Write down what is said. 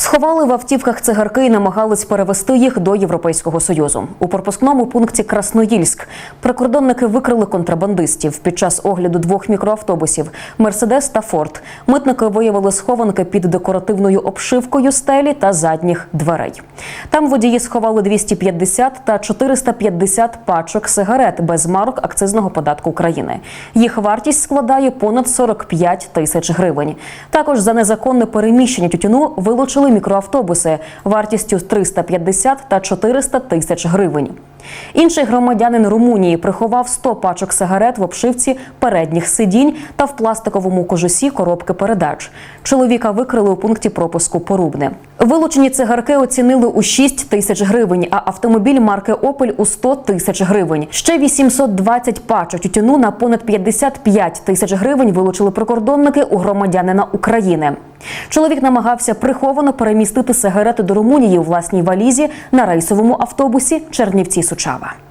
Сховали в автівках цигарки і намагались перевести їх до Європейського союзу. У пропускному пункті Красноїльськ прикордонники викрили контрабандистів під час огляду двох мікроавтобусів Мерседес та Форд. Митники виявили схованки під декоративною обшивкою стелі та задніх дверей. Там водії сховали 250 та 450 пачок сигарет без марок акцизного податку України. Їх вартість складає понад 45 тисяч гривень. Також за незаконне переміщення тютюну вилучили мікроавтобуси вартістю 350 та 400 тисяч гривень. Інший громадянин Румунії приховав 100 пачок сигарет в обшивці передніх сидінь та в пластиковому кожусі коробки передач. Чоловіка викрили у пункті пропуску Порубне. Вилучені цигарки оцінили у 6 тисяч гривень, а автомобіль марки Опель у 100 тисяч гривень. Ще 820 пачок тютюну на понад 55 тисяч гривень вилучили прикордонники у громадянина України. Чоловік намагався приховано перемістити сигарети до Румунії у власній валізі на рейсовому автобусі Чернівці Sučava.